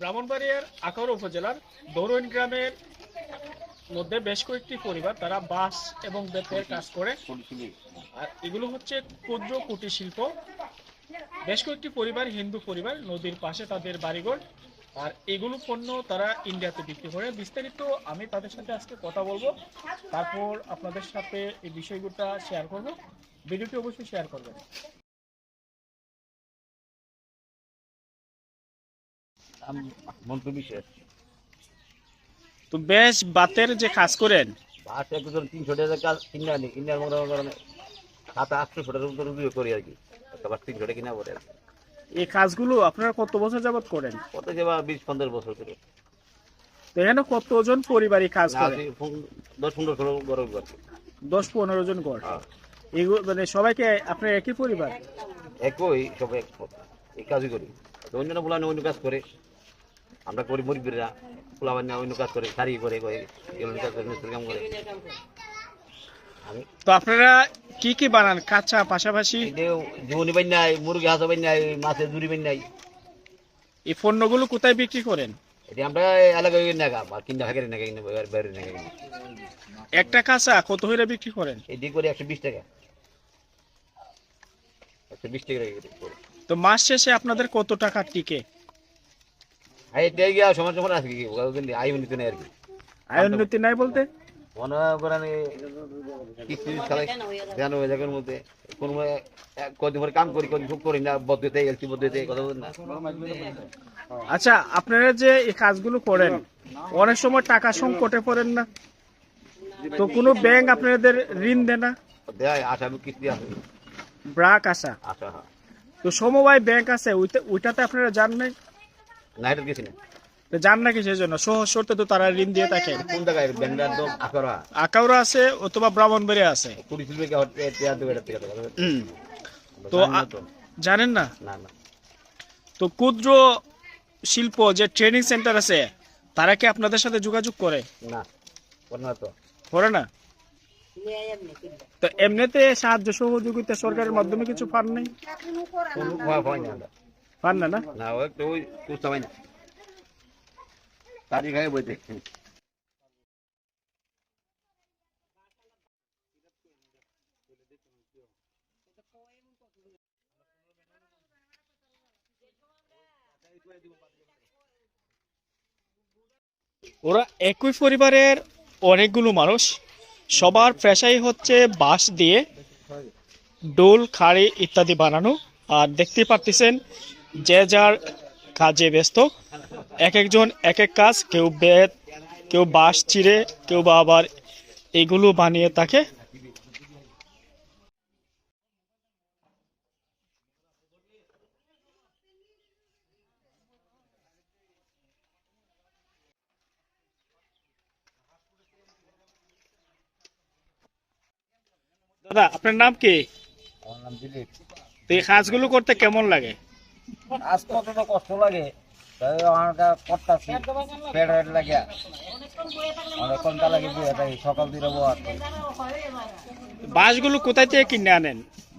ব্রাহ্মণবাড়িয়ার আখাউড়া উপজেলার দৌরইন গ্রামের মধ্যে বেশ কয়েকটি পরিবার তারা বাঁশ এবং বেতের কাজ করে। আর এগুলো হচ্ছে ক্ষুদ্র কুটির শিল্প। বেশ কয়েকটি পরিবার হিন্দু পরিবার, নদীর পাশে তাদের বাড়িঘর। আর এগুলো পণ্য তারা ইন্ডিয়াতে বিক্রি করে। বিস্তারিত আমি তাদের সাথে আজকে কথা বলব। তারপর আপনাদের সাথে এই বিষয়গুলো শেয়ার করব। ভিডিওটি অবশ্যই শেয়ার করবেন। তো বেশ বাতের যে কাজ করেন? বাস একটু তিনশো টাকা কাজ কিনে আনি কিনে মনে করেন সাত আটশো টাকার মতো রুজিও করি আর কি। আবার তিনশো টাকা কিনা পরে এই কাজগুলো আপনারা কত বছর যাবত করেন? কত যে বিশ পনেরো বছর করে তো এখানে কতজন পরিবারই কাজ করে? দশ পনেরো ষোলো দশ পনেরো জন ঘর? হ্যাঁ। এগুলো মানে সবাইকে আপনার একই পরিবার? একই সব এক এই কাজই করি। অন্য কাজ করে। আমরা করি মুরব্বীরা পোলাবান না অন্য কাজ করে শাড়ি করে করে কাজ করে মিস্ত্রি কাম করে। তো আপনারা কি কি বানান? কাঁচা পাশাপাশি? জীবনী বান নাই মুরগি হাঁস বান নাই মাছের জুড়ি বান নাই এই পণ্যগুলো কোথায় বিক্রি করেন? এটা আমরা এলাকায় নাগা বা কিনা হাগের নাগা কিনা বাইরে নাগা কিনা একটা কাঁচা কত হইরে বিক্রি করেন? এটি করে একশো বিশ টাকা। একশো বিশ টাকা। তো মাস শেষে আপনাদের কত টাকা টিকে? আর গিয়া সময় সময় আছে কি? কিন্তু আই উন্নীত আর কি। আয় উন্নতি নাই বলতে? মনে করেন এই কিস্তি ধ্যান হয়ে যাবের মধ্যে। কোন কদিন পরে কাম করি কদিন খুব করি না বদ্ধতে এলসি বদ্ধতে কথা বলেন না। আচ্ছা আপনারা যে এই কাজগুলো করেন অনেক সময় টাকা সংকটে পড়েন না? তো কোনো ব্যাংক আপনাদের ঋণ দেয় না? দেয় আশা কিস্তি আছে। ব্রাক আসা আশা হ্যাঁ। তো সমবায় ব্যাংক আছে ওইটা ওইটাতে আপনারা জান নাই? না এটা গেছি না তো জান না জন্য সহজ শর্তে তো তারা ঋণ দিয়ে থাকে। কোন জায়গায় আকরা আকাউরা আছে। অথবা ব্রাহ্মণবাড়ি আছে। তো। জানেন না? না না। তো ক্ষুদ্র শিল্প যে ট্রেনিং সেন্টার আছে তারা কি আপনাদের সাথে যোগাযোগ করে? না করে না তো। করে না? তো এমনিতে সাহায্য সহযোগিতা সরকারের মাধ্যমে কিছু পান নাই? পান না? না না ওই কুস্তা পাই না তারি খাই বইতে। ওরা একই পরিবারের অনেকগুলো মানুষ। সবার পেশাই হচ্ছে বাঁশ দিয়ে ডোল খাড়ি ইত্যাদি বানানো। আর দেখতে পারতেছেন যে যার কাজে ব্যস্ত। এক একজন এক এক কাজ কেউ বেত কেউ বাঁশ চিরে কেউ বা আবার এগুলো বানিয়ে থাকে দাদা আপনার নাম কি? আমার নাম দিলীপ। এই কাজগুলো করতে কেমন লাগে? আজ কতটা কষ্ট লাগে? করতেছি। সকাল দিলে কোথায় থেকে কিনে আনেন?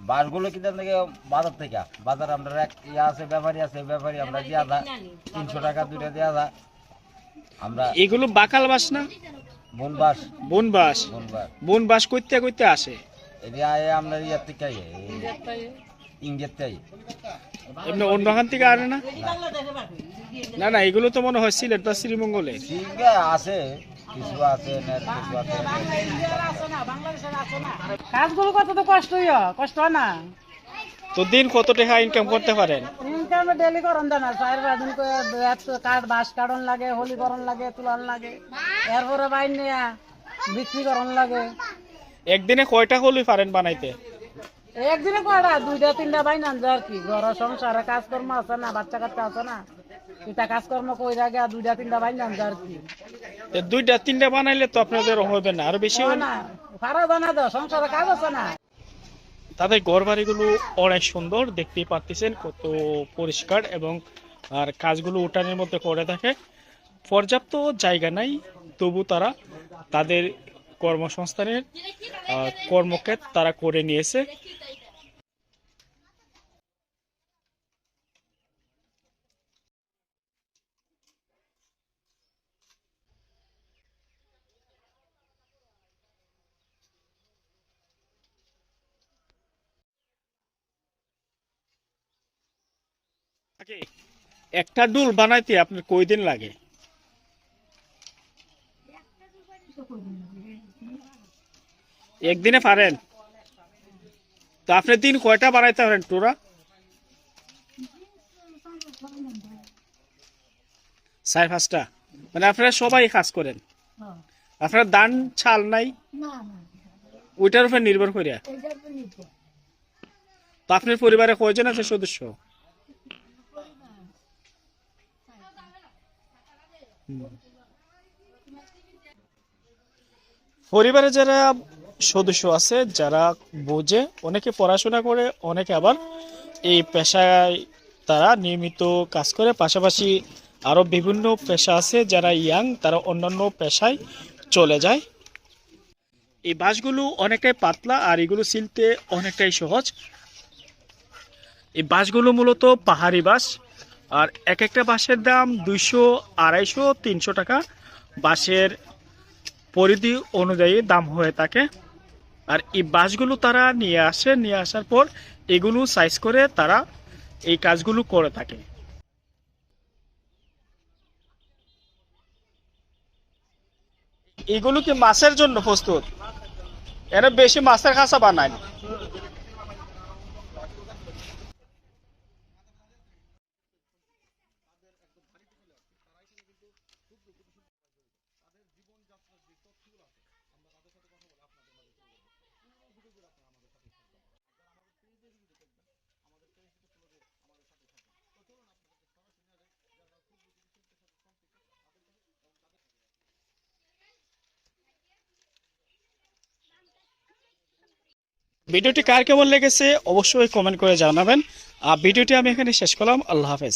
বাসগুলো থেকে বাজার থেকে। বাজার আমরা এক ইয়ে আছে ব্যাপারী আছে ব্যাপারী আমরা দিয়া যা। তিনশো টাকা দুইটা দেওয়া যা। আমরা এগুলো বাকাল বাস না? বন বাস বন বাস বন বাস বন বাস করতে করতে আসে। এটি আমরা ইয়ার থেকে এমনি থেকে আনে না? না না এগুলো তো মনে হয় সিলেট বা শ্রীমঙ্গলে। আছে কিছু আছে নেট কিছু আছে কাজগুলো কত তো কষ্ট কষ্ট না? তো দিন কত টাকা ইনকাম করতে পারেন? ইনকামে ডেলি করন দেয় চার পাঁচ দিন কাঠ বাঁশ কাটন লাগে হোলি করন লাগে তুলন লাগে। এরপরে বাইন নিয়া বিক্রি করন লাগে। একদিনে কয়টা হলুই পারেন বানাইতে? একদিনে কয়টা? দুইটা তিনটা বাইন আনছে আর কি। ঘর সংসারে কাজকর্ম আছে না বাচ্চা কাচ্চা আছে না? এটা কাজকর্ম কই রাগে দুইটা তিনটা বাইন আনছে আর কি। দুইটা তিনটা বানাইলে তো আপনাদের হবে না আরও বেশি না পারা জানা তো সংসারে কাজ আছে না। তাদের ঘর বাড়িগুলো অনেক সুন্দর দেখতেই পাচ্ছেন কত পরিষ্কার এবং আর কাজগুলো উঠানের মধ্যে করে থাকে। পর্যাপ্ত জায়গা নাই তবু তারা তাদের কর্মসংস্থানের কর্মকে তারা করে নিয়েছে। একটা ডুল বানাইতে আপনার কয়দিন লাগে একটা ডুল বানাইতে কয়দিন লাগে? একদিনে পারেন। তো আপনি দিন কয়টা বাড়াইতে পারেন টোরা সাড়ে পাঁচটা। মানে আপনারা সবাই কাজ করেন? হ্যাঁ। আপনার দান ছাল নাই? ওইটার উপর নির্ভর করিয়া? তো আপনার পরিবারে কয়জন আছে সদস্য? পরিবারে যারা সদস্য আছে যারা বোঝে, অনেকে পড়াশোনা করে, অনেকে আবার এই পেশায় তারা নিয়মিত কাজ করে। পাশাপাশি আরও বিভিন্ন পেশা আছে যারা ইয়াং, তারা অন্যান্য পেশায় চলে যায়। এই বাঁশগুলো অনেকটাই পাতলা আর এগুলো সিলতে অনেকটাই সহজ। এই বাঁশগুলো মূলত পাহাড়ি বাঁশ আর এক একটা বাঁশের দাম দুইশো, আড়াইশো, তিনশো টাকা। বাঁশের পরিধি অনুযায়ী দাম হয়ে থাকে। আর এই বাঁশগুলো তারা নিয়ে আসে, নিয়ে আসার পর এগুলো সাইজ করে তারা এই কাজগুলো করে থাকে। এগুলো কি মাছের জন্য প্রস্তুত? এরা বেশি মাছের খাসা বানায় ভিডিওটি কার কেমন লেগেছে অবশ্যই কমেন্ট করে জানাবেন। আর ভিডিওটি আমি এখানে শেষ করলাম। আল্লাহ হাফেজ।